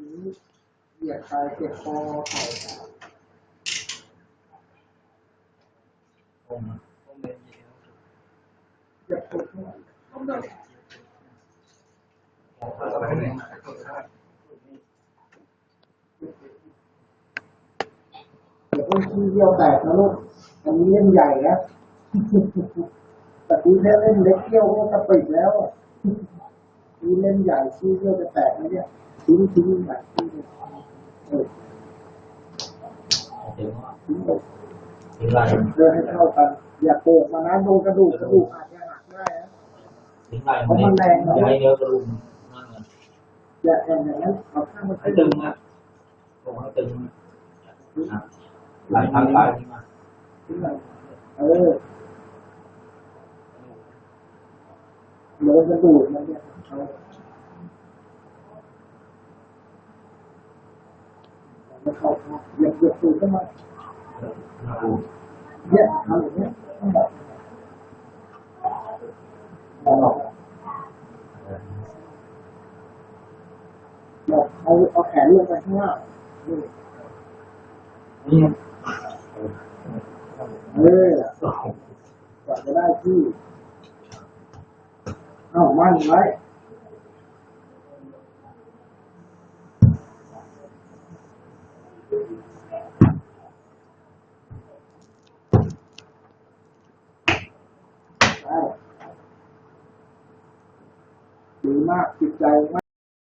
ทีนี้เหยียดไปเจ็บคอเข่าเหยียบปวดหัวผมอะไรเนี่ยเดี๋ยวต้องขี้เยี่ยวแตกนะลูก อันนี้เล่นใหญ่นะแต่ทีแค่เล่นเล็กเยี่ยวก็กระปิดแล้วอะทีเล่นใหญ่ขี้เยี่ยวจะแตกไหมเนี่ย ทิ้งทิ้งแบบทิ้งเลยเออถึงว่าทิ้งไปถึงไรเพื่อให้เข้ากัน อย่าเปิดมานะโดนกระดูกกระดูกอาจจะหักได้นะถึงไรมันเนี่ยอย่เนื้อกระดูกนั่นเลยอย่าแอนอย่างนั้นเอาข้างมาให้ตึงอะผมให้ตึงหลายครั้งหลายทีมาทิ้งเลยเออโดนกระดูกมันเนี่ย เอาไม่เข้าข้าเหยียบเหยียบตูดขึ้นมาเนี่ยทำอย่างเนี้ยต้องบอกบบเอาเอาแขนลงไปข้างล่างนี่นี่เออกว่าจะได้ที่ เอามั่นไว้ ดีมากจิตใจมาก